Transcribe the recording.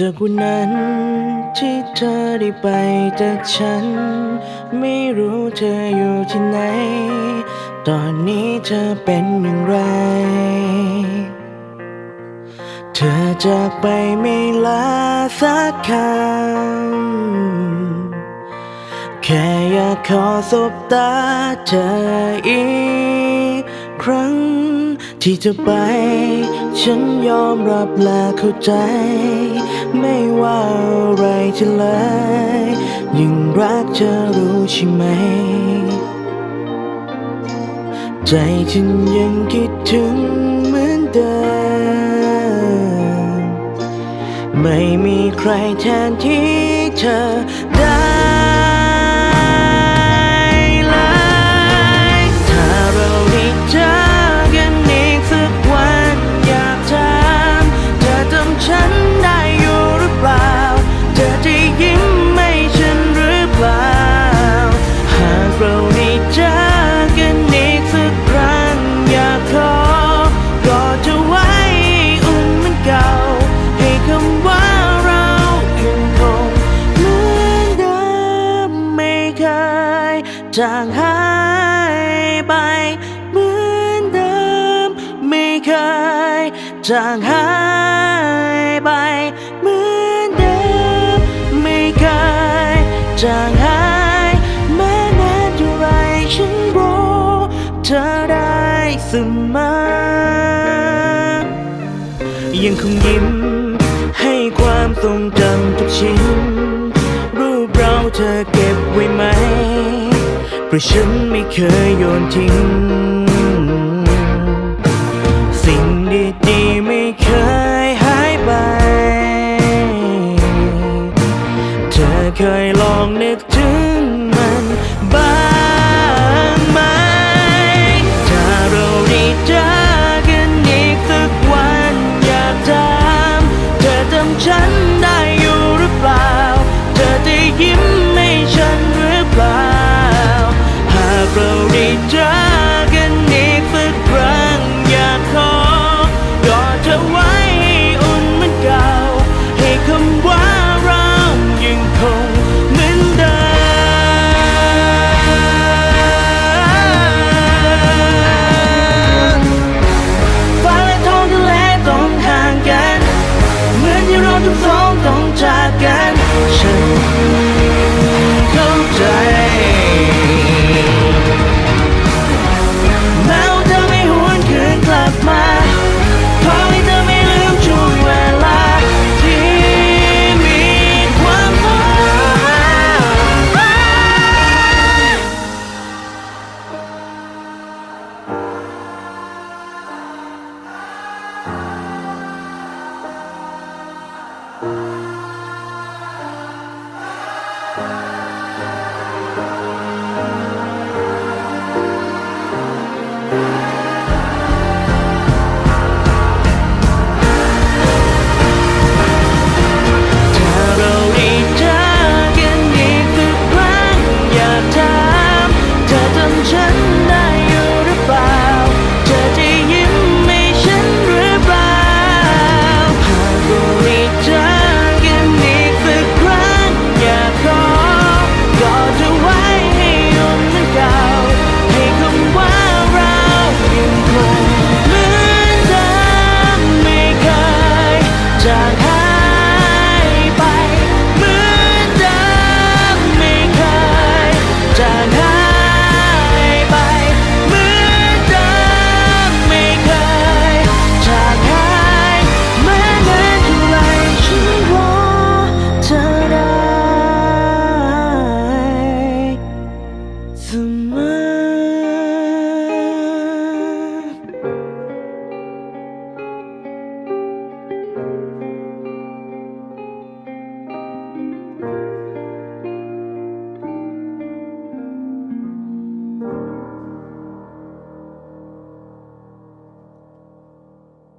จากวันนั้นที่เธอได้ไปจากฉัน ไม่รู้เธออยู่ที่ไหน ตอนนี้เธอเป็นอย่างไร เธอจากไปไม่ลาสักคำ แค่อยากขอสบตาเธออีกครั้ง ที่จะไป ฉันยอมรับและเข้าใจ ไม่ว่าอะไรจะเลย ยิ่งรักเธอรู้ใช่ไหม ใจฉันยังคิดถึงเหมือนเดิม ไม่มีใครแทนที่เธอได้ จางหายไปเหมือนเดิม ไม่เคยจางหายไปเหมือนเดิม ไม่เคยจางหายแม้นานเท่าไรฉันรู้เธอได้เสมอยังคงยิ้มให้ความทรงจำทุกชิ้น รูปเราเธอเก็บไว้ไหม เพราะฉันไม่เคยโยนทิ้ง สิ่งดีๆไม่เคยหายไป เธอเคยลองนึกถึงมันบ้าง ฉันเข้าใจแม้ว่าเธอไม่หวนคืนกลับมาขอให้เธอไม่ลืมช่วงเวลาที่มีความหมาย